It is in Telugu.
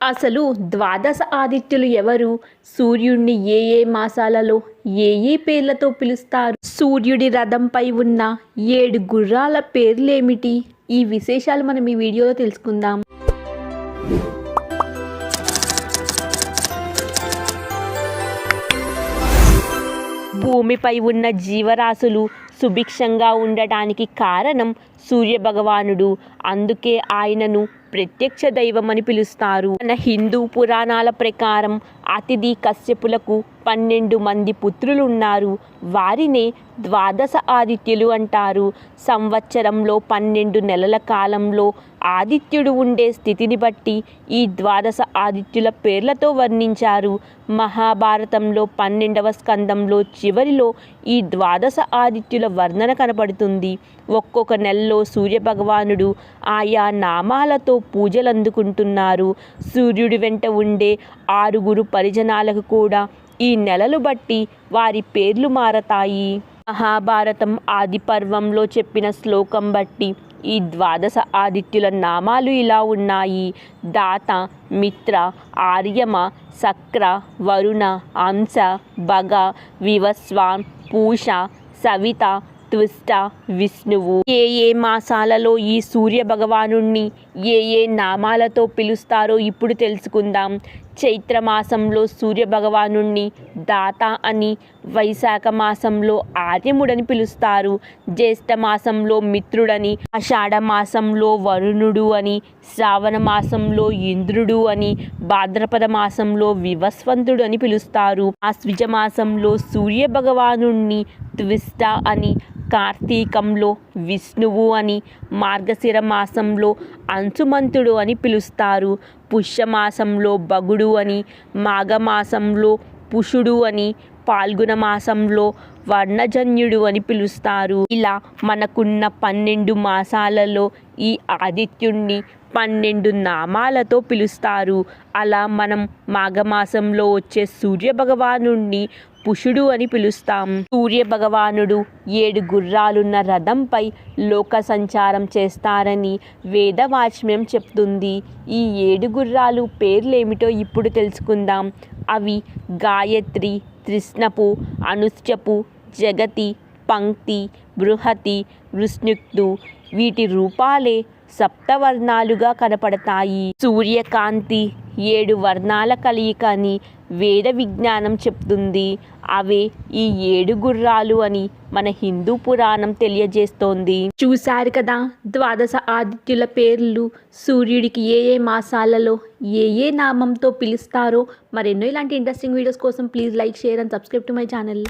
అసలు ద్వాదశ ఆదిత్యులు ఎవరు? సూర్యుడిని ఏ ఏ మాసాలలో ఏ ఏ పేర్లతో పిలుస్తారు? సూర్యుడి రథంపై ఉన్న ఏడు గుర్రాల పేర్లేమిటి? ఈ విశేషాలు మనం ఈ వీడియోలో తెలుసుకుందాం. భూమిపై ఉన్న జీవరాశులు సుభిక్షంగా ఉండటానికి కారణం సూర్యభగవానుడు. అందుకే ఆయనను ప్రత్యక్ష దైవం అని పిలుస్తారు. మన హిందూ పురాణాల ప్రకారం అతిథి కశ్యపులకు పన్నెండు మంది పుత్రులు ఉన్నారు వారినే ద్వాదశ ఆదిత్యులు అంటారు. సంవత్సరంలో పన్నెండు నెలల కాలంలో ఆదిత్యుడు ఉండే స్థితిని బట్టి ఈ ద్వాదశ ఆదిత్యుల పేర్లతో వర్ణించారు. మహాభారతంలో పన్నెండవ స్కందంలో చివరిలో ఈ ద్వాదశ ఆదిత్యుల వర్ణన కనపడుతుంది ఒక్కొక్క నెలలో సూర్యభగవానుడు ఆయా నామాలతో పూజలు అందుకుంటున్నారు. సూర్యుడి వెంట ఉండే ఆరుగురు పరిజనాలకు కూడా ఈ నెలలు బట్టి వారి పేర్లు మారతాయి. మహాభారతం ఆది పర్వంలో చెప్పిన శ్లోకం బట్టి ఈ ద్వాదశ ఆదిత్యుల నామాలు ఇలా ఉన్నాయి. దాత మిత్ర ఆర్యమ సక్ర వరుణ అంశ భగ వివస్వాన్ పూష సవిత త్విష్ట విష్ణువు. ఏ ఏ మాసాలలో ఈ సూర్య భగవాను ఏ ఏ నామాలతో పిలుస్తారో ఇప్పుడు తెలుసుకుందాం. చైత్రమాసంలో సూర్య భగవాను దాత అని వైశాఖ మాసంలో ఆర్యముడని పిలుస్తారు. జ్యేష్ఠ మాసంలో మిత్రుడని ఆషాఢ మాసంలో వరుణుడు అని శ్రావణ మాసంలో ఇంద్రుడు అని భాద్రపద మాసంలో వివస్వంతుడు అని పిలుస్తారు. ఆశ్విజ మాసంలో సూర్య భగవాను త్విష్ట అని కార్తీకంలో విష్ణువు అని మార్గశిర మాసంలో అంశుమంతుడు అని పిలుస్తారు. పుష్యమాసంలో భగుడు అని మాఘమాసంలో పుషుడు అని పాల్గుణ మాసంలో వర్ణజన్యుడు అని పిలుస్తారు. ఇలా మనకున్న పన్నెండు మాసాలలో ఈ ఆదిత్యుణ్ణి పన్నెండు నామాలతో పిలుస్తారు. అలా మనం మాఘమాసంలో వచ్చే సూర్య పుషుడు అని పిలుస్తాం. సూర్య భగవానుడు ఏడు గుర్రాలున్న రథంపై లోక సంచారం చేస్తారని వేదవాచ్మ్యం చెప్తుంది. ఈ ఏడు గుర్రాలు పేర్లేమిటో ఇప్పుడు తెలుసుకుందాం. అవి గాయత్రి తృష్ణపు అనుష్యపు జగతి పంక్తి బృహతి వృష్ణుక్తు వీటి రూపాలే సప్తవర్ణాలుగా కనపడతాయి. సూర్యకాంతి ఏడు వర్ణాల కలయిక అని వేద విజ్ఞానం చెప్తుంది. అవే ఈ ఏడు గుర్రాలు అని మన హిందూ పురాణం తెలియజేస్తోంది. చూశారు కదా ద్వాదశ ఆదిత్యుల పేర్లు. సూర్యుడికి ఏ ఏ మాసాలలో ఏ ఏ నామంతో పిలుస్తారో మరెన్నో ఇలాంటి ఇంట్రెస్టింగ్ వీడియోస్ కోసం please like share and subscribe to my channel